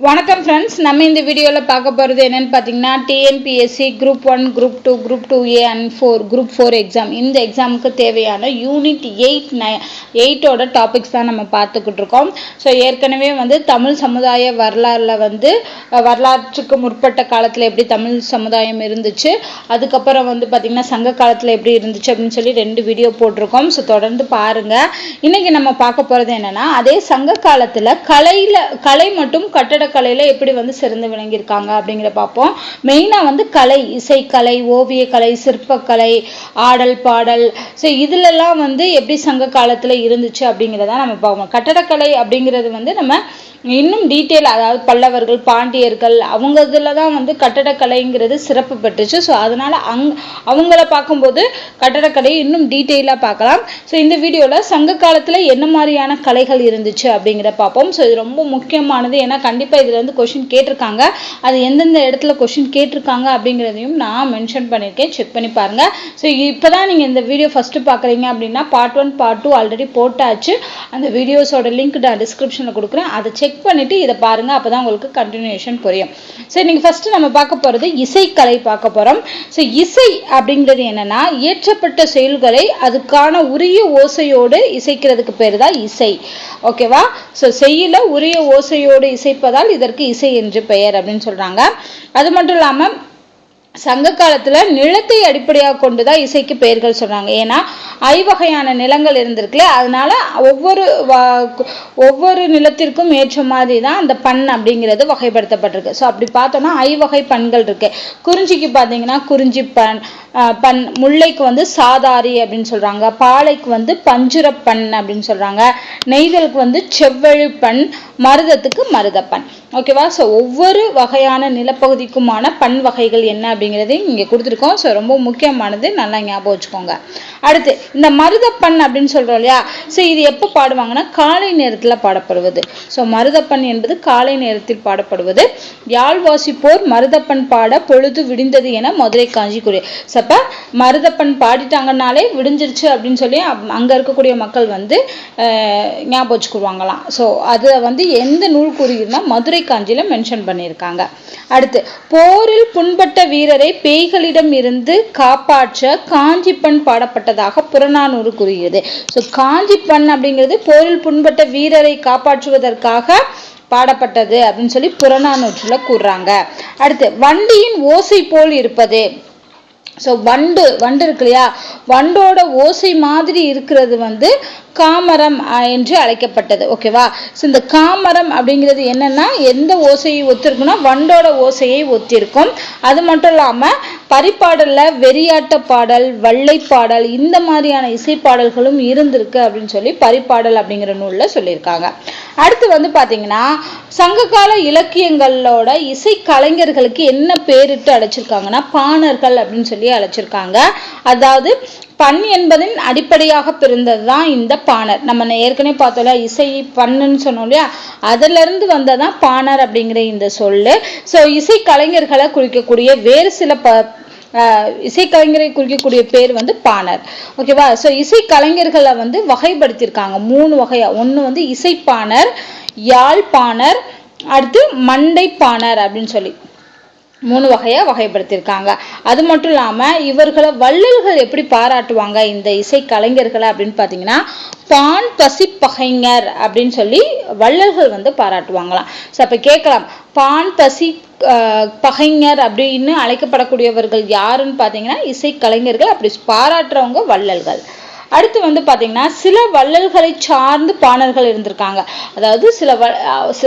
வணக்கம் ஃப்ரெண்ட்ஸ் நம்ம இந்த வீடியோவில் பார்க்க போகிறது என்னென்னு பார்த்தீங்கன்னா TNPSC group one group two group two A and four group four exam இந்த எக்ஸாமுக்கு தேவையான யூனிட் எயிட் நை எயிட்டோட டாபிக்ஸ் தான் நம்ம பார்த்துக்கிட்டு இருக்கோம். ஸோ ஏற்கனவே வந்து தமிழ் சமுதாய வரலாறில் வந்து வரலாற்றுக்கு முற்பட்ட காலத்தில் எப்படி தமிழ் சமுதாயம் இருந்துச்சு அதுக்கப்புறம் வந்து பார்த்திங்கன்னா சங்க காலத்தில் எப்படி இருந்துச்சு அப்படின்னு சொல்லி ரெண்டு வீடியோ போட்டிருக்கோம். ஸோ தொடர்ந்து பாருங்கள் இன்றைக்கி நம்ம பார்க்க போகிறது என்னன்னா அதே சங்க காலத்தில் கலையில் கலை மட்டும் கட்டடக்கலையில் எப்படி வந்து சிறந்து விளங்கியிருக்காங்க அப்படிங்கிற பார்ப்போம். மெயினாக வந்து கலை இசைக்கலை ஓவியக்கலை சிற்பக்கலை ஆடல் பாடல். ஸோ இதிலெல்லாம் வந்து எப்படி சங்க காலத்தில் இருந்துச்சு அப்படிங்கிறத நம்ம பார்ப்போம் கட்டடக்கலை அப்படிங்கிறது வந்து நம்ம இன்னும் டீட்டெயில் அதாவது பல்லவர்கள் பாண்டியர்கள் அவங்க இதில் தான் வந்து கட்டடக்கலைங்கிறது சிறப்பு பெற்றுச்சு. ஸோ அதனால் அங் அவங்கள பார்க்கும்போது கட்டடக்கலை இன்னும் டீட்டெயிலாக பார்க்கலாம். ஸோ இந்த வீடியோவில் சங்க காலத்தில் என்ன மாதிரியான கலைகள் இருந்துச்சு அப்படிங்கிறத பார்ப்போம். ஸோ இது ரொம்ப முக்கியமானது. ஏன்னா கண்டிப்பாக இதில் வந்து கொஷின் கேட்டிருக்காங்க. அது எந்தெந்த இடத்துல கொஷின் கேட்டிருக்காங்க அப்படிங்கிறதையும் நான் மென்ஷன் பண்ணியிருக்கேன். செக் பண்ணி பாருங்கள் ஸோ இப்போ தான் நீங்கள் இந்த வீடியோ ஃபஸ்ட்டு பார்க்குறீங்க அப்படின்னா part one part two already போட்டாச்சு. அந்த வீடியோஸோட லிங்க் நான் டிஸ்கிரிப்ஷனில் கொடுக்குறேன். அதை செக் பண்ணிவிட்டு இதை பாருங்கள் அப்போ தான் உங்களுக்கு கண்டினியூஷன் புரியும். சரி நீங்கள் ஃபஸ்ட்டு நம்ம பார்க்க போகிறது இசைக்கலை பார்க்க போகிறோம் ஸோ இசை அப்படிங்கிறது என்னன்னா இயற்றப்பட்ட செயல்களை அதுக்கான உரிய ஓசையோடு இசைக்கிறதுக்கு பேர் தான் இசை. ஓகேவா ஸோ செய்யல உரிய ஓசையோடு இசைப்பதால் இதற்கு இசை என்று பெயர் அப்படின்னு சொல்கிறாங்க அது மட்டும் இல்லாமல் சங்க காலத்துல நிலத்தை அடிப்படையாக கொண்டு தான் இசைக்கு பெயர்கள் சொல்கிறாங்க ஏன்னா ஐவகையான நிலங்கள் இருந்திருக்குல்ல அதனால ஒவ்வொரு ஒவ்வொரு நிலத்திற்கும் ஏற்ற மாதிரி தான் அந்த பண் அப்படிங்கிறது வகைப்படுத்தப்பட்டிருக்கு. ஸோ அப்படி பார்த்தோம்னா ஐவகை பண்கள் இருக்கு. குறிஞ்சிக்கு பார்த்தீங்கன்னா குறிஞ்சி பண் பண் முல்லைக்கு வந்து சாதாரி அப்படின்னு சொல்றாங்க. பாலைக்கு வந்து பஞ்சுரப்பண் அப்படின்னு சொல்றாங்க. நெய்தலுக்கு வந்து செவ்வழி பண் மருதத்துக்கு மருதப்பண் ஓகேவா ஸோ ஒவ்வொரு வகையான நிலப்பகுதிக்குமான பண் வகைகள் என்ன அப்படிங்கிறதையும் இங்கே கொடுத்துருக்கோம். ஸோ ரொம்ப முக்கியமானது நல்லா ஞாபகம் வச்சுக்கோங்க. அடுத்து இந்த மருதப்பண் அப்படின்னு சொல்றோம் இல்லையா? ஸோ இது எப்போ பாடுவாங்கன்னா காலை நேரத்தில் பாடப்படுவது. ஸோ மருதப்பண் என்பது காலை நேரத்தில் பாடப்படுவது. யாழ் வாசிப்போர் மருதப்பண் பாட பொழுது விடிந்தது என மதுரை காஞ்சி கூறிய ஸோ அப்போ மருதப்பண் பாடிட்டாங்கனாலே விடிஞ்சிருச்சு அப்படின்னு சொல்லி அங்கே இருக்கக்கூடிய மக்கள் வந்து ஞாபகம் வச்சுக்குவாங்களாம். ஸோ அதை வந்து எந்த நூல் கூறுகிறதுனா மதுரை காஞ்சியில் மென்ஷன் பண்ணியிருக்காங்க. அடுத்து போரில் புண்பட்ட வீரரை பேய்களிடம் இருந்து காப்பாற்ற காஞ்சிப்பண் பாடப்பட்டதாக புறநானூறு கூறுகிறது ஸோ காஞ்சிப்பண் அப்படிங்கிறது போரில் புண்பட்ட வீரரை காப்பாற்றுவதற்காக பாடப்பட்டது அப்படின்னு சொல்லி புறநானூற்றுல கூறுறாங்க. அடுத்து வண்டியின் ஓசை போல் இருப்பது. ஸோ வண்டு வண்டு இருக்கு இல்லையா? வண்டோட ஓசை மாதிரி இருக்கிறது வந்து காமரம் என்று அழைக்கப்பட்டது. ஓகேவா ஸோ இந்த காமரம் அப்படிங்கிறது என்னன்னா எந்த ஓசையை ஒத்திருக்குன்னா வண்டோட ஓசையை ஒத்திருக்கும். அது மட்டும் இல்லாமல் பரிபாடல்ல வெறியாட்ட பாடல் வள்ளை பாடல் இந்த மாதிரியான இசைப்பாடல்களும் இருந்திருக்கு அப்படின்னு சொல்லி பரிபாடல் அப்படிங்கிற நூலில் சொல்லியிருக்காங்க. அடுத்து வந்து பார்த்தீங்கன்னா சங்ககால இலக்கியங்களோட இசை கலைஞர்களுக்கு என்ன பேரிட்டு அழைச்சிருக்காங்கன்னா பாணர்கள் அப்படின்னு சொல்லி அழைச்சிருக்காங்க. அதாவது பண் என்பதின் அடிப்படையாக பிறந்தது தான் இந்த பாணர். நம்ம ஏற்கனவே பார்த்தோம்ல இசை பண்ணுன்னு சொன்னோம் இல்லையா? அதிலிருந்து வந்ததான் பாணர் அப்படிங்கிற இந்த சொல்லு. ஸோ இசை கலைஞர்களை குறிக்கக்கூடிய வேறு சில ப இசைக்கலைஞரை குறிக்கக்கூடிய பேர் வந்து பாணர். ஓகேவா ஸோ இசைக்கலைஞர்களை வந்து வகைப்படுத்தியிருக்காங்க. மூணு வகையாக ஒன்று வந்து இசைப்பாணர் யாழ்ப்பாணர் அடுத்து மண்டைப்பாணர் அப்படின்னு சொல்லி. மூணு வகையாக வகைப்படுத்தியிருக்காங்க. அது மட்டும் இல்லாமல் இவர்களை வள்ளல்கள் எப்படி பாராட்டுவாங்க இந்த இசை கலைஞர்களை அப்படின்னு பார்த்தீங்கன்னா பான் பசி பகைஞர் அப்படின்னு சொல்லி வள்ளல்கள் வந்து பாராட்டுவாங்களாம். ஸோ அப்போ கேட்கலாம் பான் பசி பகைஞர் அப்படின்னு அழைக்கப்படக்கூடியவர்கள் யாருன்னு பார்த்தீங்கன்னா இசை கலைஞர்கள் அப்படி பாராட்டுறவங்க வள்ளல்கள். அடுத்து வந்து பார்த்தீங்கன்னா சில வள்ளல்களை சார்ந்து பாணர்கள் இருந்திருக்காங்க. அதாவது சில வ-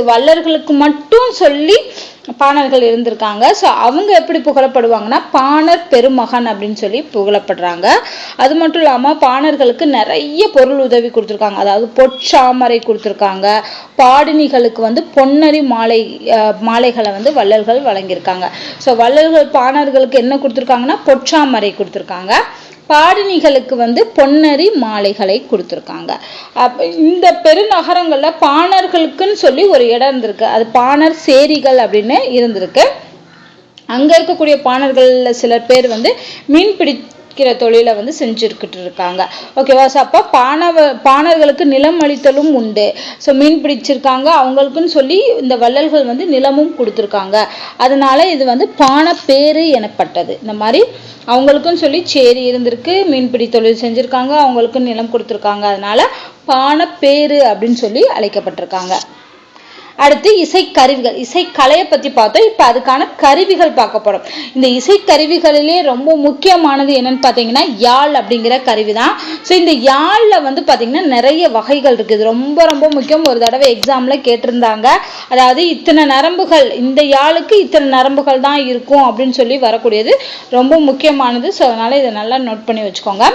வள்ளல்களுக்கு மட்டும் சொல்லி பாணர்கள் இருந்திருக்காங்க. ஸோ அவங்க எப்படி புகழப்படுவாங்கன்னா பாணர் பெருமகன் அப்படின்னு சொல்லி புகழப்படுறாங்க. அது மட்டும் இல்லாமல் பாணர்களுக்கு நிறைய பொருள் உதவி கொடுத்துருக்காங்க. அதாவது பொற்சாமரை கொடுத்துருக்காங்க. பாடினிகளுக்கு வந்து பொன்னரி மாலை மாலைகளை வந்து வள்ளல்கள் வழங்கியிருக்காங்க. ஸோ வள்ளல்கள் பாணர்களுக்கு என்ன கொடுத்துருக்காங்கன்னா பொற்சாமரை கொடுத்துருக்காங்க. பாடினிகளுக்கு வந்து பொன்னரி மாலைகளை கொடுத்துருக்காங்க. அப்ப இந்த பெருநகரங்கள்ல பாணர்களுக்குன்னு சொல்லி ஒரு இடம் இருந்திருக்கு. அது பாணர் சேரிகள் அப்படின்னு இருந்திருக்கு. அங்க இருக்கக்கூடிய பாணர்களில் சில பேர் வந்து மீன் பிடி விற்கிற தொழிலை வந்து செஞ்சுருக்கிட்டு இருக்காங்க ஓகேவா ஸோ அப்போ பாணவ பாணர்களுக்கு நிலம் அளித்தலும் உண்டு. ஸோ மீன் பிடிச்சிருக்காங்க அவங்களுக்குன்னு சொல்லி இந்த வள்ளல்கள் வந்து நிலமும் கொடுத்துருக்காங்க. அதனால இது வந்து பானப்பேறு எனப்பட்டது. இந்த மாதிரி அவங்களுக்குன்னு சொல்லி சேரி இருந்திருக்கு மீன்பிடி தொழில் செஞ்சுருக்காங்க அவங்களுக்கும் நிலம் கொடுத்துருக்காங்க. அதனால பானப்பேறு அப்படின்னு சொல்லி அழைக்கப்பட்டிருக்காங்க. அடுத்து இசைக்கருவிகள். இசைக்கலையை பற்றி பார்த்தோம். இப்போ அதுக்கான கருவிகள் பார்க்க போகிறோம் இந்த இசைக்கருவிகளிலே ரொம்ப முக்கியமானது என்னன்னு பார்த்தீங்கன்னா யாழ் அப்படிங்கிற கருவி தான் ஸோ இந்த யாழில் வந்து பார்த்தீங்கன்னா நிறைய வகைகள் இருக்குது ரொம்ப ரொம்ப முக்கியம். ஒரு தடவை எக்ஸாமில் கேட்டிருந்தாங்க. அதாவது இத்தனை நரம்புகள் இந்த யாழுக்கு இத்தனை நரம்புகள் தான் இருக்கும் அப்படின்னு சொல்லி வரக்கூடியது ரொம்ப முக்கியமானது. ஸோ அதனால் இதை நல்லா நோட் பண்ணி வச்சுக்கோங்க.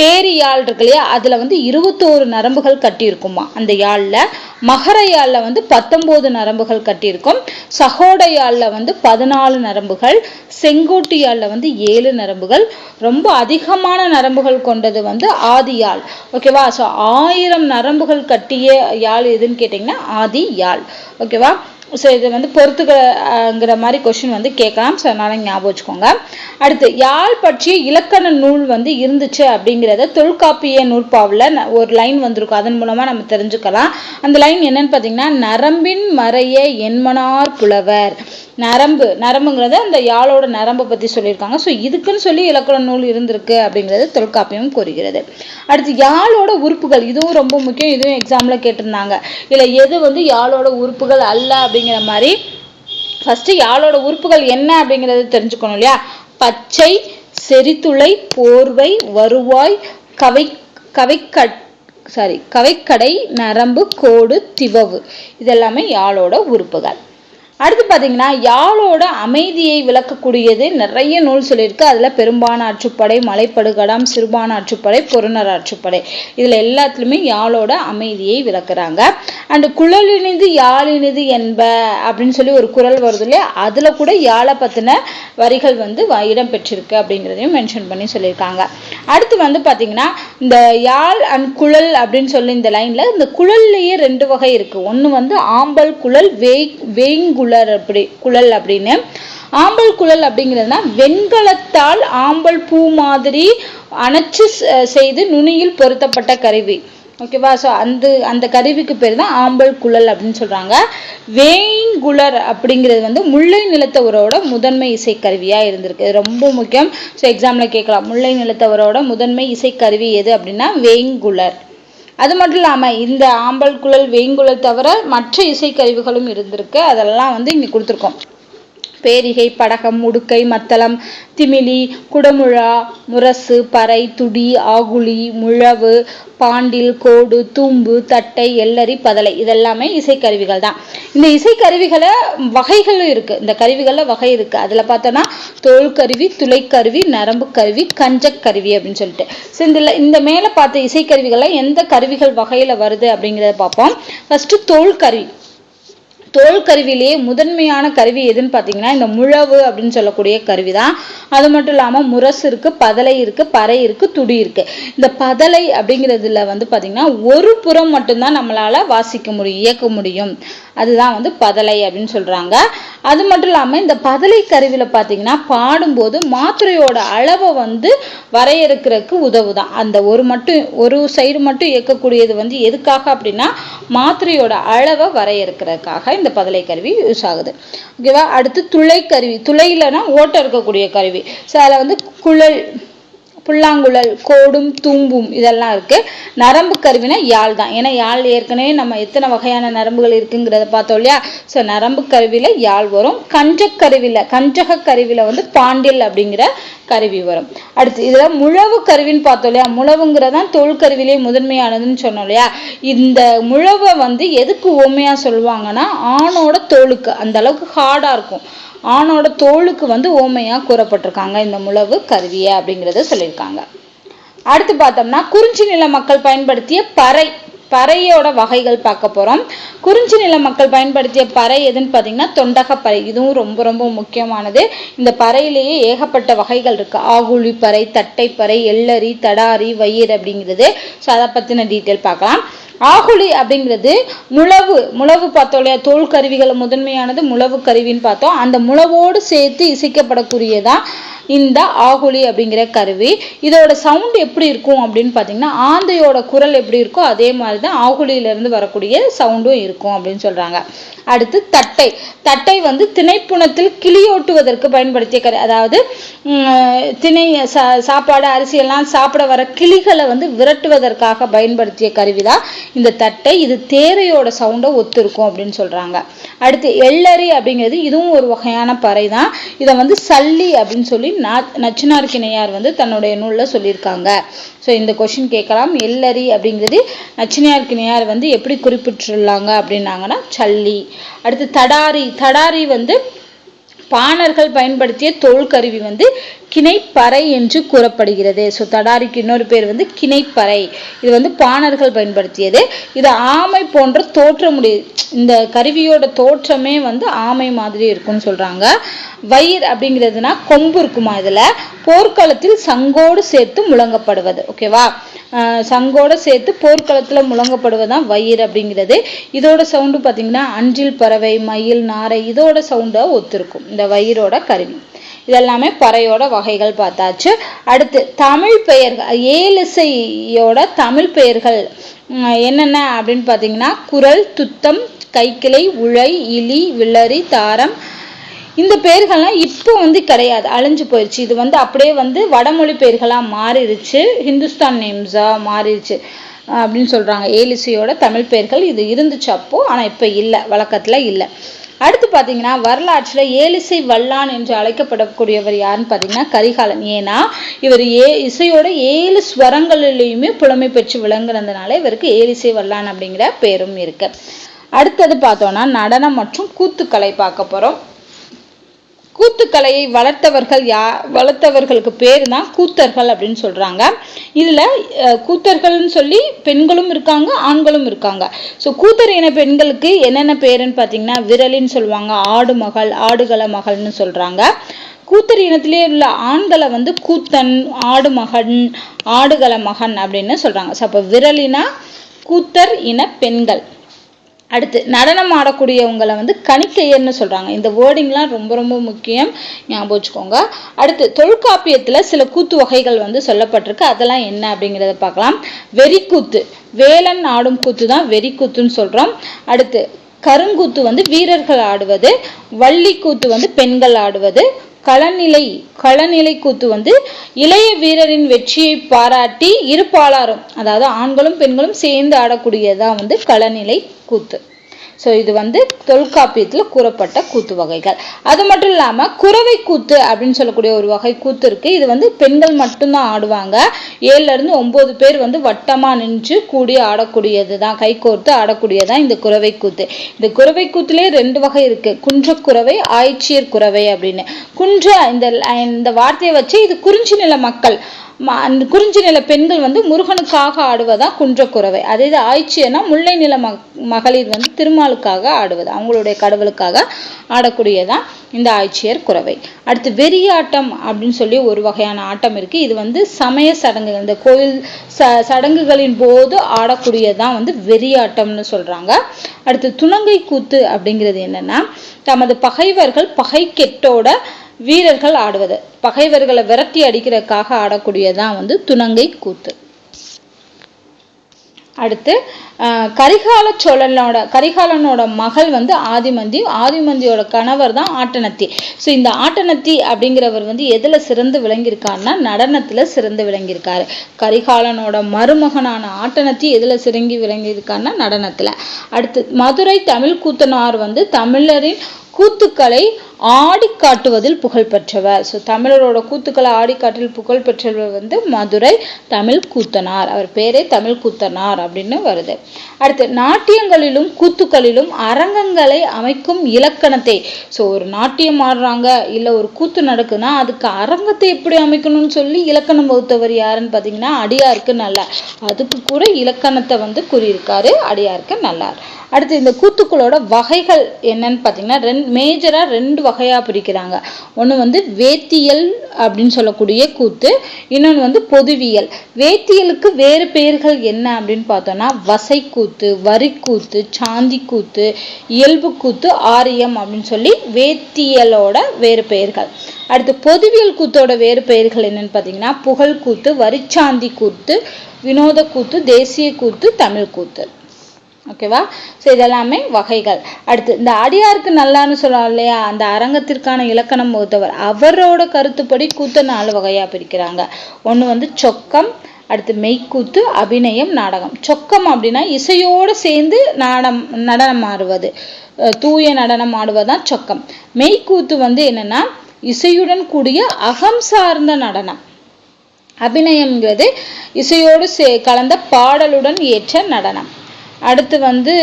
பேரி யாழ் இருக்கு இல்லையா? அதில் வந்து இருபத்தோரு நரம்புகள் கட்டியிருக்குமா? அந்த யாழில். மகரையாலில் வந்து பத்தொம்போது நரம்புகள் கட்டியிருக்கும். சகோடையாலில் வந்து பதினாலு நரம்புகள். செங்கோட்டியாலில் வந்து ஏழு நரம்புகள். ரொம்ப அதிகமான நரம்புகள் கொண்டது வந்து ஆதியால். ஓகேவா ஸோ ஆயிரம் நரம்புகள் கட்டிய யாழ் எதுன்னு கேட்டிங்கன்னா ஆதி யாழ் ஓகேவா ஸோ இது வந்து பொறுத்துக்கிற மாதிரி கொஷின் வந்து கேட்கலாம். ஸோ அதனால் ஞாபகம் வச்சுக்கோங்க. அடுத்து யாழ் பற்றிய இலக்கண நூல் வந்து இருந்துச்சு அப்படிங்கிறத தொல்காப்பிய நூற்பாவில் ஒரு லைன் வந்திருக்கும். அதன் மூலமாக நம்ம தெரிஞ்சுக்கலாம். அந்த லைன் என்னன்னு பார்த்தீங்கன்னா நரம்பின் மறைய என்மனார் புலவர். நரம்பு நரம்புங்கிறத அந்த யாழோட நரம்பை பற்றி சொல்லியிருக்காங்க. ஸோ இதுக்குன்னு சொல்லி இலக்கண நூல் இருந்திருக்கு அப்படிங்கிறது தொல்காப்பியம் கூறுகிறது. அடுத்து யாழோட உறுப்புகள் இதுவும் ரொம்ப முக்கியம். இதுவும் எக்ஸாமில் கேட்டிருந்தாங்க. இல்லை எது வந்து யாழோட உறுப்புகள் அல்ல அப்படிங்கிற மாதிரி ஃபஸ்ட்டு யாழோட உறுப்புகள் என்ன அப்படிங்கிறது தெரிஞ்சுக்கணும் இல்லையா? பச்சை செரித்துளை போர்வை வருவாய் கவை கவைக்கட் சாரி கவைக்கடை நரம்பு கோடு திவவு. இதெல்லாமே யாழோட உறுப்புகள். அடுத்து பார்த்தீங்கன்னா யாழோட அமைதியை விளக்கக்கூடியது நிறைய நூல் சொல்லியிருக்கு. அதில் பெரும்பான ஆற்றுப்படை மலைப்படுகடம் சிறுபான ஆற்றுப்படை பொருணர் ஆற்றுப்படை இதில் எல்லாத்துலேயுமே யாழோட அமைதியை விளக்குறாங்க. அண்டு குழலினிது யாழினிது என்ப அப்படின்னு சொல்லி ஒரு குரல் வருது இல்லையா? அதில் கூட யாழை பற்றின வரிகள் வந்து இடம் பெற்றிருக்கு அப்படிங்கிறதையும் மென்ஷன் பண்ணி சொல்லியிருக்காங்க. அடுத்து வந்து பார்த்தீங்கன்னா இந்த யாழ் அண்ட் குழல் அப்படின்னு சொல்லி இந்த லைனில் இந்த குழல்லையே ரெண்டு வகை இருக்குது ஒன்று வந்து ஆம்பல் குழல் வேய் வேய்குழல் அப்படி குழல் அப்படின்னு. ஆம்பல் குழல் அப்படிங்கிறதுனா வெண்கலத்தால் ஆம்பல் பூ மாதிரி அணைச்சு செய்து நுனியில் பொருத்தப்பட்ட கருவி. ஓகேவா ஸோ அந்த அந்த கருவிக்கு பேர் தான் ஆம்பல் குழல் அப்படின்னு சொல்கிறாங்க வேங்குளர் அப்படிங்கிறது வந்து முல்லை நிலத்தவரோட முதன்மை இசைக்கருவியாக இருந்திருக்கு. ரொம்ப முக்கியம். ஸோ எக்ஸாமில் கேட்கலாம். முல்லை நிலத்தவரோட முதன்மை இசைக்கருவி எது அப்படின்னா வேங்குளர் அது மட்டும் இல்லாமல் இந்த ஆம்பல் குழல் வேங்குழல் தவிர மற்ற இசைக்கருவிகளும் இருந்திருக்கு. அதெல்லாம் வந்து இங்கே கொடுத்துருக்கோம். பேரிகை படகம் முடுக்கை மத்தளம் திமிலி குடமுழா முரசு பறை துடி ஆகுழி முழவு பாண்டில் கோடு தூம்பு தட்டை எல்லரி பதலை. இதெல்லாமே இசைக்கருவிகள் தான். இந்த இசைக்கருவிகளை வகைகளும் இருக்குது இந்த கருவிகளில் வகை இருக்குது அதில் பார்த்தோன்னா தோல் கருவி துளைக்கருவி நரம்பு கருவி கஞ்சக்கருவி அப்படின்னு சொல்லிட்டு. ஸோ இந்த இந்த மேலே பார்த்த இசைக்கருவிகள்லாம் எந்த கருவிகள் வகையில் வருது அப்படிங்கிறத பார்ப்போம். ஃபஸ்ட்டு தோல் கருவி. தோல் கருவிலேயே முதன்மையான கருவி எதுன்னு பார்த்தீங்கன்னா இந்த முழவு அப்படின்னு சொல்லக்கூடிய கருவி தான் அது மட்டும் இல்லாமல் முரசு இருக்கு பதலை இருக்கு பறை இருக்கு துடி இருக்கு. இந்த பதலை அப்படிங்கிறதுல வந்து பார்த்தீங்கன்னா ஒரு புறம் மட்டும்தான் நம்மளால வாசிக்க முடியும் இயக்க முடியும். அதுதான் வந்து பதலை அப்படின்னு சொல்கிறாங்க அது மட்டும் இல்லாமல் இந்த பதலை கருவியில் பார்த்தீங்கன்னா பாடும்போது மாத்திரையோட அளவை வந்து வரையறுக்கிறதுக்கு உதவுதான். அந்த ஒரு மட்டும் ஒரு சைடு மட்டும் இயக்கக்கூடியது வந்து எதுக்காக அப்படின்னா மாத்திரையோட அளவை வரையறுக்கிறதுக்காக இந்த பதலை கருவி யூஸ் ஆகுது. ஓகேவா அடுத்து துளை கருவி. துளையிலனா ஓட்டம் இருக்கக்கூடிய கருவி. ஸோ அதில் வந்து குழல் புல்லாங்குழல் கோடும் தூம்பும் இதெல்லாம் இருக்கு. நரம்பு கருவினா யாழ் தான். ஏன்னா யாழ் ஏற்கனவே நம்ம எத்தனை வகையான நரம்புகள் இருக்குங்கிறத பார்த்தோம் இல்லையா? ஸோ நரம்பு கருவியில் யாழ் வரும். கஞ்சக்கருவியில் கஞ்சக கருவியில் வந்து பாண்டில் அப்படிங்கிற கருவி வரும். அடுத்து இதில் முழவு கருவின்னு பார்த்தோம் இல்லையா? முழவுங்கிறதான் தொழில் கருவிலேயே முதன்மையானதுன்னு சொன்னோம் இல்லையா? இந்த முழவை வந்து எதுக்கு உண்மையாக சொல்லுவாங்கன்னா ஆணோட தோலுக்கு அந்த அளவுக்கு ஹார்டாக இருக்கும். ஆணோட தோலுக்கு வந்து ஓமையாக கூறப்பட்டிருக்காங்க. இந்த முழவு கருவியை அப்படிங்கிறத சொல்லியிருக்காங்க. அடுத்து பார்த்தோம்னா குறிஞ்சி நில மக்கள் பயன்படுத்திய பறை பறையோட வகைகள் பார்க்க போகிறோம் குறிஞ்சி நில மக்கள் பயன்படுத்திய பறை எதுன்னு பார்த்தீங்கன்னா தொண்டகப்பறை இதுவும் ரொம்ப ரொம்ப முக்கியமானது. இந்த பறையிலேயே ஏகப்பட்ட வகைகள் இருக்கு. ஆகுழி பறை தட்டைப்பறை எள்ளரி தடாரி வயிறு அப்படிங்கிறது. ஸோ அதை பற்றின டீட்டெயில் பார்க்கலாம். ஆகுலி அப்படிங்கிறது முழவு முழவு பார்த்தோம் இல்லையா? தோல் கருவிகள் முதன்மையானது முழவு கருவின்னு பார்த்தோம். அந்த முழவோடு சேர்த்து இசைக்கப்படக்கூடியதான் இந்த ஆகுலி அப்படிங்கிற கருவி இதோட சவுண்ட் எப்படி இருக்கும் அப்படின்னு பார்த்தீங்கன்னா ஆந்தையோட குரல் எப்படி இருக்கோ அதே மாதிரி தான் ஆகுலியிலேருந்து வரக்கூடிய சவுண்டும் இருக்கும் அப்படின்னு சொல்கிறாங்க அடுத்து தட்டை. தட்டை வந்து திணைப்புணத்தில் கிளியோட்டுவதற்கு பயன்படுத்திய கரு அதாவது திணை சா சாப்பாடு அரிசியெல்லாம் சாப்பிட வர கிளிகளை வந்து விரட்டுவதற்காக பயன்படுத்திய கருவி தான் இந்த தட்டை. இது தேரையோட சவுண்டை ஒத்துருக்கும் அப்படின்னு சொல்கிறாங்க அடுத்து எள்ளரி அப்படிங்கிறது இதுவும் ஒரு வகையான பறை தான் இதை வந்து சல்லி அப்படின்னு சொல்லி நச்சினார் கிணையார் வந்து தன்னுடைய நூலில் சொல்லியிருக்காங்க. ஸோ இந்த கொஷின் கேட்கலாம். எல்லரி அப்படிங்கிறது நச்சினியார் கிணையார் வந்து எப்படி குறிப்பிட்டுள்ளாங்க அப்படின்னாங்கன்னா சல்லி. அடுத்து தடாரி. தடாரி வந்து பாணர்கள் பயன்படுத்திய தோல்கருவி வந்து கிணைப்பறை என்று கூறப்படுகிறது. ஸோ தடாரிக்கு இன்னொரு பேர் வந்து கிணைப்பறை. இது வந்து பாணர்கள் பயன்படுத்தியது. இது ஆமை போன்ற தோற்றமுடைய இந்த கருவியோட தோற்றமே வந்து ஆமை மாதிரி இருக்கும்னு சொல்கிறாங்க வயிர் அப்படிங்கிறதுனா கொம்பு இருக்குமா இதுல? போர்க்களத்தில் சங்கோடு சேர்த்து முழங்கப்படுவது. ஓகேவா சங்கோட சேர்த்து போர்க்களத்துல முழங்கப்படுவதுதான் வயிறு அப்படிங்கிறது. இதோட சவுண்டு பார்த்தீங்கன்னா அஞ்சில் பறவை மயில் நாரை இதோட சவுண்டா ஒத்துருக்கும். இந்த வயிறோட கருவி. இதெல்லாமே பறையோட வகைகள் பார்த்தாச்சு. அடுத்து தமிழ் பெயர்கள் ஏலிசையோட தமிழ் பெயர்கள் என்னென்ன அப்படின்னு பார்த்தீங்கன்னா குரல் துத்தம் கைக்கிளை உழை இலி விளரி தாரம் இந்த பெயர்கள்லாம் இப்போ வந்து கிடையாது அழிஞ்சு போயிடுச்சு இது வந்து அப்படியே வந்து வடமொழி பெயர்களாக மாறிடுச்சு ஹிந்துஸ்தான் நேம்ஸாக மாறிடுச்சு அப்படின்னு சொல்கிறாங்க ஏலிசையோட தமிழ் பெயர்கள் இது இருந்துச்சு அப்போது ஆனால் இப்போ இல்லை வழக்கத்தில் இல்லை. அடுத்து பார்த்தீங்கன்னா வரலாற்றில் ஏலிசை வல்லான் என்று அழைக்கப்படக்கூடியவர் யாருன்னு பார்த்தீங்கன்னா கரிகாலன். ஏன்னா இவர் ஏ இசையோட ஏழு ஸ்வரங்களிலையுமே புலமை பெற்று விளங்குறதுனால இவருக்கு ஏலிசை வல்லான் அப்படிங்கிற பேரும் இருக்கு. அடுத்தது பார்த்தோன்னா நடனம் மற்றும் கூத்துக்கலை பார்க்க போகிறோம் கூத்துக்கலையை வளர்த்தவர்கள் யா வளர்த்தவர்களுக்கு பேர் தான் கூத்தர்கள் அப்படின்னு சொல்கிறாங்க இதில் கூத்தர்கள்னு சொல்லி பெண்களும் இருக்காங்க ஆண்களும் இருக்காங்க. ஸோ கூத்தர் இன பெண்களுக்கு என்னென்ன பேருன்னு பார்த்தீங்கன்னா விரலின்னு சொல்லுவாங்க ஆடு மகள் ஆடுகள மகள்னு சொல்கிறாங்க கூத்தர் இனத்திலே உள்ள ஆண்களை வந்து கூத்தன் ஆடு மகன் ஆடுகள மகன் அப்படின்னு சொல்கிறாங்க ஸோ அப்போ விரலினா கூத்தர் இன பெண்கள். அடுத்து நடனம் ஆடக்கூடியவங்களை வந்து கணிக்கையர்னு சொல்கிறாங்க இந்த வேர்டிங்லாம் ரொம்ப ரொம்ப முக்கியம். ஞாபகம் வச்சுக்கோங்க. அடுத்து தொல்காப்பியத்தில் சில கூத்து வகைகள் வந்து சொல்லப்பட்டிருக்கு. அதெல்லாம் என்ன அப்படிங்கிறத பார்க்கலாம். வெறிக்கூத்து. வேலன் ஆடும் கூத்து தான் வெறிக்கூத்துன்னு சொல்கிறோம் அடுத்து கருங்கூத்து வந்து வீரர்கள் ஆடுவது. வள்ளி கூத்து வந்து பெண்கள் ஆடுவது. களநிலை களநிலை கூத்து வந்து இளைய வீரரின் வெற்றியை பாராட்டி இருப்பாளாரும். அதாவது ஆண்களும் பெண்களும் சேர்ந்து ஆடக்கூடியதான் வந்து களநிலை கூத்து. ஸோ இது வந்து தொல்காப்பியத்தில் கூறப்பட்ட கூத்து வகைகள். அது மட்டும் இல்லாமல் குறவை கூத்து அப்படின்னு சொல்லக்கூடிய ஒரு வகை கூத்து இருக்குது இது வந்து பெண்கள் மட்டும்தான் ஆடுவாங்க. ஏழுல இருந்து பேர் வந்து வட்டமாக நின்று கூடி ஆடக்கூடியது தான் கைகோர்த்து ஆடக்கூடியது ஆடக்கூடியதான் இந்த குறவை கூத்து. இந்த குறவை கூத்துலேயே ரெண்டு வகை இருக்கு. குன்றக்குறவை ஆய்ச்சியர் குறவை அப்படின்னு. குன்ற இந்த இந்த வார்த்தையை வச்சு இது குறிஞ்சி நில மக்கள் அந்த குறிஞ்சி நில பெண்கள் வந்து முருகனுக்காக ஆடுவதா குன்றக்குறவை. அதே இது ஆய்ச்சியனா முல்லை நில மகளிர் வந்து திருமாலுக்காக ஆடுவது. அவங்களுடைய கடவுளுக்காக ஆடக்கூடியதான் இந்த ஆய்ச்சியர் குறவை. அடுத்து வெறியாட்டம் அப்படின்னு சொல்லி ஒரு வகையான ஆட்டம் இருக்கு. இது வந்து சமய சடங்குகள். இந்த கோயில் ச சடங்குகளின் போது ஆடக்கூடியதான் வந்து வெறியாட்டம்னு சொல்றாங்க. அடுத்து துணங்கை கூத்து அப்படிங்கிறது என்னன்னா தமது பகைவர்கள் பகை கெட்டோட வீரர்கள் ஆடுவது. பகைவர்களை விரட்டி அடிக்கிறதுக்காக ஆடக்கூடியதான் வந்து துணங்கை கூத்து. அடுத்து கரிகால சோழனோட கரிகாலனோட மகள் வந்து ஆதிமந்தி. ஆதிமந்தியோட கணவர் தான் ஆட்டனத்தி ஸோ இந்த ஆட்டனத்தி அப்படிங்கிறவர் வந்து எதில் சிறந்து விளங்கியிருக்காருன்னா நடனத்தில் சிறந்து விளங்கியிருக்காரு. கரிகாலனோட மருமகனான ஆட்டனத்தி எதில் சிறங்கி விளங்கியிருக்காருன்னா நடனத்தில். அடுத்து மதுரை தமிழ் கூத்தனார் வந்து தமிழரின் கூத்துக்களை ஆடி காட்டுவதில் புகழ் பெற்றவர். ஸோ தமிழரோட கூத்துக்களை ஆடி காட்டில் புகழ் பெற்றவர் வந்து மதுரை தமிழ் கூத்தனார். அவர் பேரே தமிழ் கூத்தனார் அப்படின்னு வருது. அடுத்து நாட்டியங்களிலும் கூத்துக்களிலும் அரங்கங்களை அமைக்கும் இலக்கணத்தை. ஸோ ஒரு நாட்டியம் ஆடுறாங்க இல்லை ஒரு கூத்து நடக்குதுன்னா அதுக்கு அரங்கத்தை எப்படி அமைக்கணும்னு சொல்லி இலக்கணம் வகுத்தவர் யாருன்னு பார்த்தீங்கன்னா அடியாருக்கு நல்லார். அதுக்கு கூட இலக்கணத்தை வந்து கூறியிருக்காரு அடியாருக்கு நல்லார். அடுத்து இந்த கூத்துக்களோட வகைகள் என்னன்னு பார்த்தீங்கன்னா ரெண்டு மேஜராக ரெண்டு வகையாக பிரிக்கிறாங்க. ஒன்று வந்து வேத்தியல் அப்படின்னு சொல்லக்கூடிய கூத்து இன்னொன்று வந்து பொதுவியல். வேத்தியலுக்கு வேறு பெயர்கள் என்ன அப்படின்னு பார்த்தோன்னா வசைக்கூத்து வரிக்கூத்து சாந்தி கூத்து இயல்பு கூத்து ஆரியம் அப்படின்னு சொல்லி வேத்தியலோட வேறு பெயர்கள். அடுத்து பொதுவியல் கூத்தோட வேறு பெயர்கள் என்னன்னு பார்த்தீங்கன்னா புகழ் கூத்து வரிச்சாந்தி கூத்து வினோத கூத்து தேசிய கூத்து தமிழ் கூத்து ஓகேவா ஸோ இதெல்லாமே வகைகள். அடுத்து இந்த அடியாருக்கு நல்லான்னு சொல்லலாம் இல்லையா? அந்த அரங்கத்திற்கான இலக்கணம் வகுத்தவர் அவரோட கருத்துப்படி கூத்த நாலு வகையாக பிரிக்கிறாங்க. ஒன்று வந்து சொக்கம் அடுத்து மெய்க்கூத்து அபிநயம் நாடகம். சொக்கம் அப்படின்னா இசையோடு சேர்ந்து நாடம் நடனம் ஆடுவது. தூய நடனம் ஆடுவதுதான் சொக்கம். மெய்க்கூத்து வந்து என்னன்னா இசையுடன் கூடிய அகம் சார்ந்த நடனம். அபிநயம்ங்கிறது இசையோடு சே கலந்த பாடலுடன் ஏற்ற நடனம். அடுத்து வந்து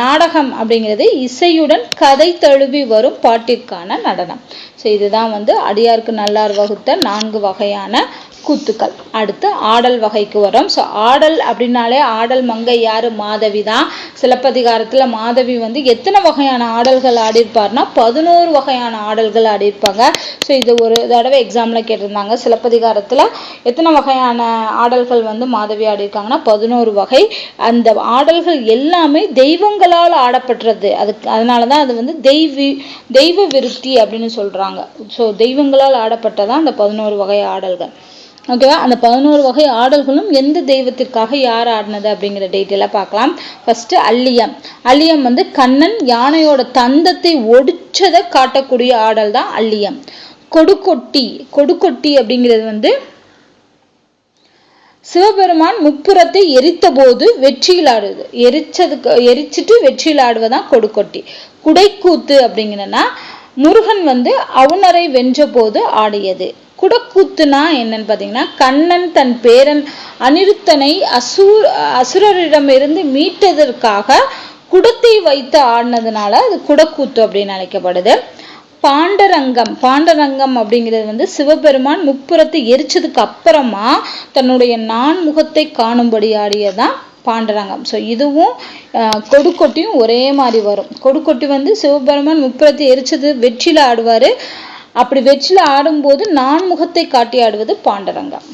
நாடகம் அப்படிங்கிறது இசையுடன் கதை தழுவி வரும் பாட்டிற்கான நடனம். ஸோ இதுதான் வந்து அடியாருக்கு நல்லார் வகுத்த நான்கு வகையான கூத்துக்கள். அடுத்து ஆடல் வகைக்கு வரும். ஸோ ஆடல் அப்படின்னாலே ஆடல் மங்கை யார்? மாதவி தான். சிலப்பதிகாரத்தில் மாதவி வந்து எத்தனை வகையான ஆடல்கள் ஆடிருப்பார்னா பதினோரு வகையான ஆடல்கள் ஆடியிருப்பாங்க. ஸோ இது ஒரு தடவை எக்ஸாமில் கேட்டிருந்தாங்க. சிலப்பதிகாரத்தில் எத்தனை வகையான ஆடல்கள் வந்து மாதவி ஆடிருக்காங்கன்னா பதினோரு வகை. அந்த ஆடல்கள் எல்லாமே தெய்வங்களால் ஆடப்பட்டது. அதுக்கு அதனால தான் அது வந்து தெய்வி தெய்வ விருத்தி அப்படின்னு சொல்கிறாங்க ஸோ தெய்வங்களால் ஆடப்பட்டதான் அந்த பதினோரு வகை ஆடல்கள். ஓகேவா அந்த பதினோரு வகை ஆடல்களும் எந்த தெய்வத்திற்காக யார் ஆடினது அப்படிங்கிற டீட்டெயிலாக பார்க்கலாம். First allium. அல்லியம் வந்து கண்ணன் யானையோட தந்தத்தை ஒடிச்சதை காட்டக்கூடிய ஆடல் தான் அல்லியம். கொடுக்கொட்டி. கொடுக்கொட்டி அப்படிங்கிறது வந்து சிவபெருமான் முப்புறத்தை எரித்த போது வெற்றியில் ஆடுவது எரிச்சதுக்கு எரிச்சிட்டு வெற்றியில் ஆடுவதான் கொடுக்கொட்டி. குடைக்கூத்து அப்படிங்கிறனா முருகன் வந்து அவுணரை வென்ற போது ஆடியது. குடக்கூத்துனா என்னன்னு பார்த்தீங்கன்னா கண்ணன் தன் பேரன் அனிருத்தனை அசூர் அசுரரிடமிருந்து மீட்டதற்காக குடத்தை வைத்து ஆடினதுனால அது குடக்கூத்து அப்படின்னு அழைக்கப்படுது. பாண்டரங்கம் பாண்டரங்கம் அப்படிங்கிறது வந்து சிவபெருமான் முப்புறத்தை எரிச்சதுக்கு அப்புறமா தன்னுடைய நான்முகத்தை காணும்படி ஆடியதான் பாண்டரங்கம். ஸோ இதுவும் கொடுக்கொட்டியும் ஒரே மாதிரி வரும். கொடுக்கொட்டி வந்து சிவபெருமான் முப்புறத்தை எரிச்சது வெற்றியில் ஆடுவார். அப்படி வெற்றில ஆடும்போது நான் முகத்தை காட்டி ஆடுவது பாண்டரங்கம்.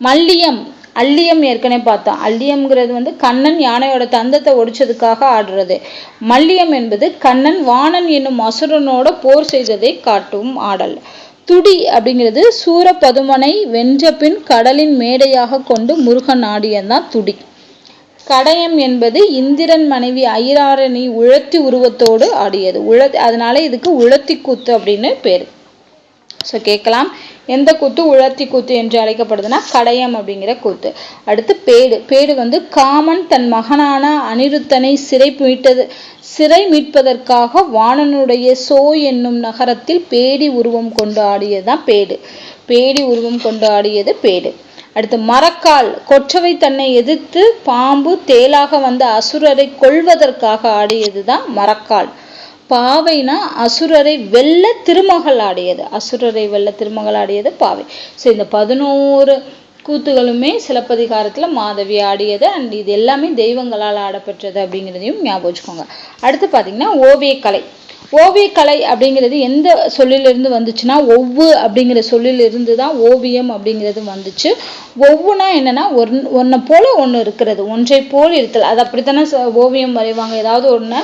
மல்லியம் அள்ளியம் ஏற்கனவே பார்த்தோம். அள்ளியம்ங்கிறது வந்து கண்ணன் யானையோட தந்தத்தை ஒடிச்சதுக்காக ஆடுறது. மல்லியம் என்பது கண்ணன் வாணன் என்னும் அசுரனோட போர் செய்ததை காட்டும் ஆடல். துடி அப்படிங்கிறது சூரபதுமனை வென்ற பின் கடலின் மேடையாக கொண்டு முருகன் ஆடியந்தான் துடி. கடையம் என்பது இந்திரன் மனைவி ஐராரணி உழத்தி உருவத்தோடு ஆடியது. உழ அதனால இதுக்கு உழத்தி கூத்து அப்படின்னு பேர். ஸோ கேட்கலாம். எந்த கூத்து உழத்தி கூத்து என்று அழைக்கப்படுதுன்னா கடையம் அப்படிங்கிற கூத்து. அடுத்து பேடு. பேடு வந்து காமன் தன் மகனான அனிருத்தனை சிறை மீட்டது சிறை மீட்பதற்காக வாணனுடைய சோ என்னும் நகரத்தில் பேடி உருவம் கொண்டு ஆடியதுதான் பேடு. பேடி உருவம் கொண்டு ஆடியது பேடு. அடுத்து மரக்கால் கொற்றவை தன்னை எதிர்த்து பாம்பு தேலாக வந்த அசுரரை கொள்வதற்காக ஆடியதுதான் மரக்கால். பாவைனா அசுரரை வெல்ல திருமகள் ஆடியது. அசுரரை வெல்ல திருமகள் ஆடியது பாவை. ஸோ இந்த பதினோரு கூத்துகளுமே சிலப்பதிகாரத்தில் மாதவி ஆடியது அண்ட் இது எல்லாமே தெய்வங்களால் ஆடப்பெற்றது அப்படிங்கிறதையும் ஞாபகம் வச்சுக்கோங்க. அடுத்து பார்த்தீங்கன்னா ஓவியக்கலை. ஓவியக்கலை அப்படிங்கிறது எந்த சொல்லிலிருந்து வந்துச்சுன்னா ஒவ்வு அப்படிங்கிற சொல்லிலிருந்து தான் ஓவியம் அப்படிங்கிறது வந்துச்சு. ஒவ்வொன்றா என்னன்னா ஒன் ஒன்றை போல ஒன்று இருக்கிறது. ஒன்றை போல் இருத்தல். அது அப்படித்தானே ஓவியம் வரைவாங்க. ஏதாவது ஒன்று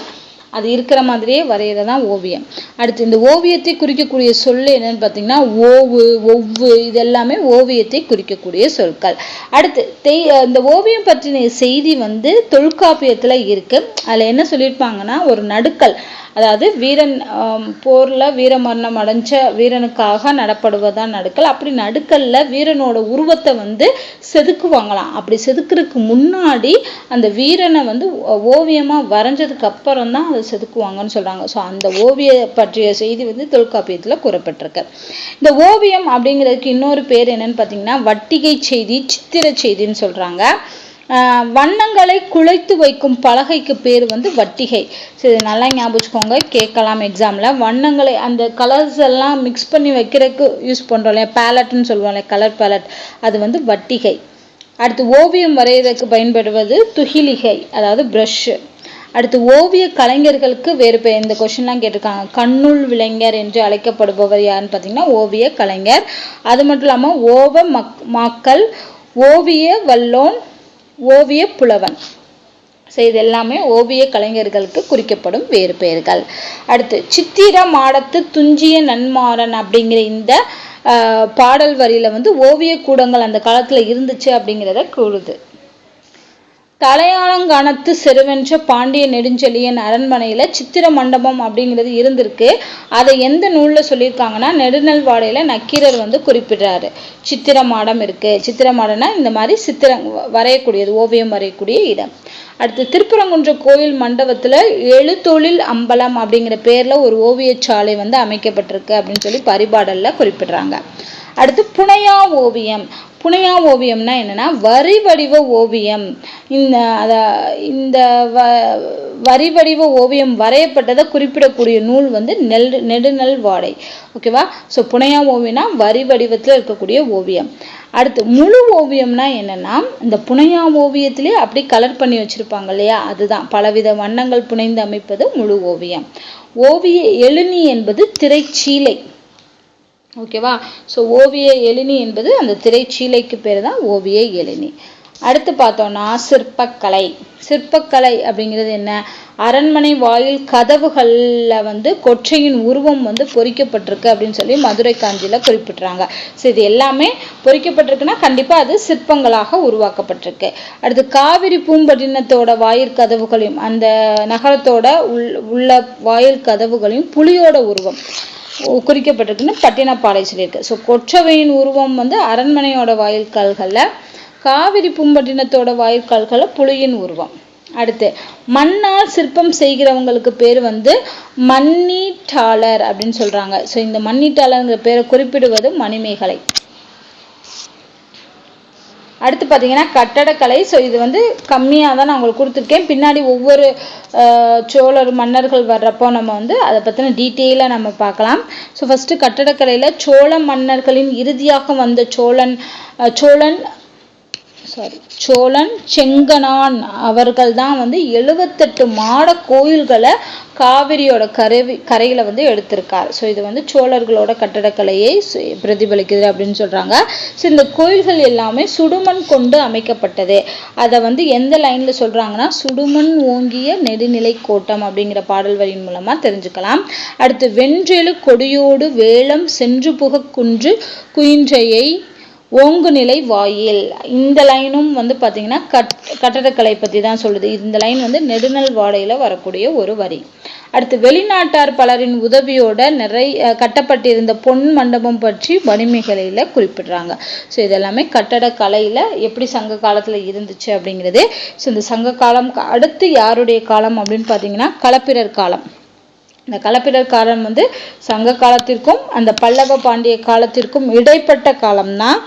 அது இருக்கிற மாதிரியே வரைகிறது தான் ஓவியம். அடுத்து இந்த ஓவியத்தை குறிக்கக்கூடிய சொல் என்னன்னு பார்த்தீங்கன்னா ஓவு ஒவ்வு இது எல்லாமே ஓவியத்தை குறிக்கக்கூடிய சொற்கள். அடுத்து தெய் இந்த ஓவியம் பற்றின செய்தி வந்து தொல்காப்பியத்தில் இருக்கு. அதில் என்ன சொல்லியிருப்பாங்கன்னா ஒரு நடுக்கல். அதாவது வீரன் போரில் வீரமரணம் அடைஞ்ச வீரனுக்காக நடப்படுவதான் நடுக்கல். அப்படி நடுக்கல்ல வீரனோட உருவத்தை வந்து செதுக்குவாங்களாம். அப்படி செதுக்குறதுக்கு முன்னாடி அந்த வீரனை வந்து ஓவியமாக வரைஞ்சதுக்கு அப்புறம் தான் அதை செதுக்குவாங்கன்னு சொல்கிறாங்க ஸோ அந்த ஓவிய பற்றிய செய்தி வந்து தொல்காப்பியத்தில் கூறப்பட்டிருக்கு. இந்த ஓவியம் அப்படிங்கிறதுக்கு இன்னொரு பேர் என்னன்னு பார்த்தீங்கன்னா வட்டிகை செய்தி சித்திர செய்தின்னு சொல்கிறாங்க வண்ணங்களை குழைத்து வைக்கும் பலகைக்கு பேர் வந்து வட்டிகை. சரி நல்லா ஞாபகம் கேட்கலாம் எக்ஸாமில் வண்ணங்களை அந்த கலர்ஸ் எல்லாம் மிக்ஸ் பண்ணி வைக்கிறதுக்கு யூஸ் பண்ணுறோம் இல்லையா? பேலட்னு சொல்லுவோம் இல்லையா? கலர் பேலட் அது வந்து வட்டிகை. அடுத்து ஓவியம் வரைகிறதுக்கு பயன்படுவது துகிலிகை அதாவது ப்ரஷ்ஷு அடுத்து ஓவிய கலைஞர்களுக்கு வேறு பேர் இந்த கொஷின்லாம் கேட்டிருக்காங்க. கண்ணுள் விளைஞர் என்று அழைக்கப்படுபவர் யாருன்னு பார்த்தீங்கன்னா ஓவிய கலைஞர். அது மட்டும் இல்லாமல் ஓவ மக் மாக்கள் ஓவிய வல்லோன் ஓவிய புலவன். ஸோ இது எல்லாமே ஓவிய கலைஞர்களுக்கு குறிக்கப்படும் வேறு பெயர்கள். அடுத்து சித்திர மாடத்து துஞ்சிய நன்மாறன் அப்படிங்கிற இந்த பாடல் வரியில வந்து ஓவிய கூடங்கள் அந்த காலத்துல இருந்துச்சு அப்படிங்கிறத கூறுது. தலையாளங்கானத்து செருவென்ற பாண்டிய நெடுஞ்செழியன் அரண்மனையில் சித்திர மண்டபம் அப்படிங்கிறது இருந்திருக்கு. அதை எந்த நூலில் சொல்லியிருக்காங்கன்னா நெடுநல்வாடையில் நக்கீரர் வந்து குறிப்பிடுறாரு. சித்திர மாடம் இருக்குது சித்திர மாடம்னா இந்த மாதிரி சித்திரம் வரையக்கூடியது ஓவியம் வரையக்கூடிய இடம். அடுத்து திருப்பரங்குன்ற கோயில் மண்டபத்தில் எழுத்தொழில் அம்பலம் அப்படிங்கிற பேரில் ஒரு ஓவியச்சாலை வந்து அமைக்கப்பட்டிருக்கு அப்படின்னு சொல்லி பரிபாடலில் குறிப்பிடுறாங்க. அடுத்து புனையா ஓவியம். புனையா ஓவியம்னா என்னென்னா வரி வடிவ ஓவியம். இந்த அத இந்த வ வரி வடிவ ஓவியம் வரையப்பட்டதை குறிப்பிடக்கூடிய நூல் வந்து நெல் நெடுநல் வாடை. ஓகேவா ஸோ புனையா ஓவியம்னா வரி வடிவத்தில் இருக்கக்கூடிய ஓவியம். அடுத்து முழு ஓவியம்னா என்னென்னா இந்த புனையா ஓவியத்திலே அப்படி கலர் பண்ணி வச்சுருப்பாங்க இல்லையா? அதுதான். பலவித வண்ணங்கள் புனைந்து அமைப்பது முழு ஓவியம். ஓவிய எழுனி என்பது திரைச்சீலை. ஓகேவா ஸோ ஓவிய எழினி என்பது அந்த திரைச்சீலைக்கு பேர் தான் ஓவிய எழினி அடுத்து பார்த்தோம்னா சிற்பக்கலை. சிற்பக்கலை அப்படிங்கிறது என்ன? அரண்மனை வாயில் கதவுகளில் வந்து கொற்றையின் உருவம் வந்து பொறிக்கப்பட்டிருக்கு அப்படின்னு சொல்லி மதுரை காஞ்சியில் குறிப்பிட்றாங்க. ஸோ இது எல்லாமே பொறிக்கப்பட்டிருக்குன்னா கண்டிப்பாக அது சிற்பங்களாக உருவாக்கப்பட்டிருக்கு. அடுத்து காவிரி பூம்பட்டினத்தோட வாயில் கதவுகளையும் அந்த நகரத்தோட உள் உள்ள வாயில் கதவுகளையும் புலியோட உருவம். குறிக்கப்பட்டிருக்குன்னு பட்டினப்பாலை சொல்லியிருக்கு. ஸோ கொற்றவையின் உருவம் வந்து அரண்மனையோட வாயில்கால்களில் காவிரி பூம்பட்டினத்தோட வாயுக்கால்களில் புலியின் உருவம். அடுத்து மண்ணால் சிற்பம் செய்கிறவங்களுக்கு பேர் வந்து மண்ணீட்டாளர் அப்படின்னு சொல்கிறாங்க ஸோ இந்த மண்ணீட்டாளருங்கிற பேரை குறிப்பிடுவது மணிமேகலை. அடுத்து பார்த்தீங்கன்னா கட்டடக்கலை. ஸோ இது வந்து கம்மியாக தான் நான் உங்களுக்கு கொடுத்துருக்கேன். பின்னாடி ஒவ்வொரு சோழர் மன்னர்கள் வர்றப்போ நம்ம வந்து அதை பற்றின டீட்டெயிலாக நம்ம பார்க்கலாம். ஸோ ஃபஸ்ட்டு கட்டடக்கலையில் சோழ மன்னர்களின் இறுதியாக வந்த சோழன் சோழன் சாரி சோழன் செங்கனான் அவர்கள் தான் வந்து எழுபத்தெட்டு மாட கோயில்களை காவிரியோட கருவி கரையில் வந்து எடுத்திருக்கார். ஸோ இது வந்து சோழர்களோட கட்டடக்கலையை பிரதிபலிக்குது அப்படின்னு சொல்கிறாங்க ஸோ இந்த கோயில்கள் எல்லாமே சுடுமண் கொண்டு அமைக்கப்பட்டது. அதை வந்து எந்த லைனில் சொல்கிறாங்கன்னா சுடுமண் ஓங்கிய நெடுநிலை கோட்டம் அப்படிங்கிற பாடல் வரியின் மூலமாக தெரிஞ்சுக்கலாம். அடுத்து வென்றெழு கொடியோடு வேளம் சென்று புக குன்று ஓங்கு ஓங்குநிலை வாயில். இந்த லைனும் வந்து பார்த்தீங்கன்னா கட் கட்டடக்கலை பற்றி தான் சொல்லுது. இந்த லைன் வந்து நெடுநல் வாடையில் வரக்கூடிய ஒரு வரி. அடுத்து வெளிநாட்டார் பலரின் உதவியோட நிறைய கட்டப்பட்டிருந்த பொன் மண்டபம் பற்றி வணிமைகளில் குறிப்பிடுறாங்க. ஸோ இதெல்லாமே கட்டடக்கலையில் எப்படி சங்க காலத்தில் இருந்துச்சு அப்படிங்கிறது. ஸோ இந்த சங்க காலம் அடுத்து யாருடைய காலம் அப்படின்னு பார்த்தீங்கன்னா களப்பிரர் காலம். இந்த களப்பிரர் காலம் வந்து சங்க காலத்திற்கும் அந்த பல்லவ பாண்டிய காலத்திற்கும் இடைப்பட்ட காலம்தான்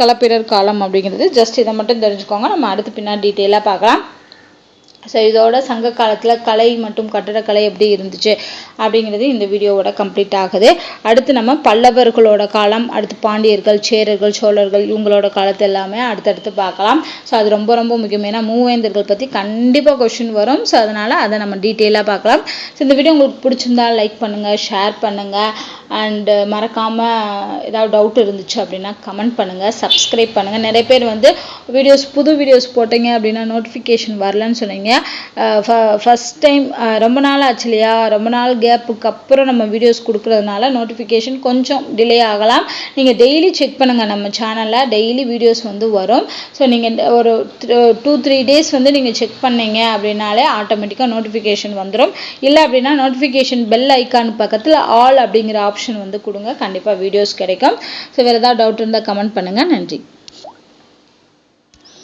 களப்பிரர் காலம் அப்படிங்கிறது. ஜஸ்ட் இதை மட்டும் தெரிஞ்சுக்கோங்க. நம்ம அடுத்து பின்னாடி டீட்டெயிலாக பார்க்கலாம். ஸோ இதோட சங்க காலத்தில் கலை மற்றும் கட்டடக்கலை எப்படி இருந்துச்சு? அப்படிங்கிறது இந்த வீடியோவோட கம்ப்ளீட் ஆகுது. அடுத்து நம்ம பல்லவர்களோட காலம் அடுத்து பாண்டியர்கள் சேரர்கள் சோழர்கள் இவங்களோட காலத்தை எல்லாமே அடுத்தடுத்து பார்க்கலாம். ஸோ அது ரொம்ப ரொம்ப முக்கியம். ஏன்னா மூவேந்தர்கள் பற்றி கண்டிப்பாக கொஷின் வரும். ஸோ அதனால் அதை நம்ம டீட்டெயிலாக பார்க்கலாம். ஸோ இந்த வீடியோ உங்களுக்கு பிடிச்சிருந்தா லைக் பண்ணுங்கள் ஷேர் பண்ணுங்கள் அண்டு மறக்காமல் ஏதாவது டவுட் இருந்துச்சு அப்படின்னா கமெண்ட் பண்ணுங்கள் சப்ஸ்கிரைப் பண்ணுங்கள் நிறைய பேர் வந்து வீடியோஸ் புது வீடியோஸ் போட்டீங்க அப்படின்னா நோட்டிஃபிகேஷன் வரலன்னு சொன்னீங்க. Uh, ஃபஸ்ட் டைம் uh, ரொம்ப நாள் ஆச்சு இல்லையா? ரொம்ப நாள் கேப்புக்கு அப்புறம் நம்ம வீடியோஸ் கொடுக்குறதுனால நோட்டிஃபிகேஷன் கொஞ்சம் டிலே ஆகலாம். நீங்கள் டெய்லி செக் பண்ணுங்கள் நம்ம சேனலில் டெய்லி வீடியோஸ் வந்து வரும். ஸோ நீங்கள் ஒரு டூ த்ரீ டேஸ் வந்து நீங்கள் செக் பண்ணீங்க அப்படின்னாலே ஆட்டோமேட்டிக்காக நோட்டிஃபிகேஷன் வந்துடும் இல்லை அப்படின்னா நோட்டிஃபிகேஷன் பெல் ஐக்கான் பக்கத்தில் ஆல் அப்படிங்கிற ஆப்ஷன் வந்து கொடுங்க. கண்டிப்பாக வீடியோஸ் கிடைக்கும். ஸோ வேறு ஏதாவது டவுட் இருந்தால் கமெண்ட் பண்ணுங்கள் நன்றி.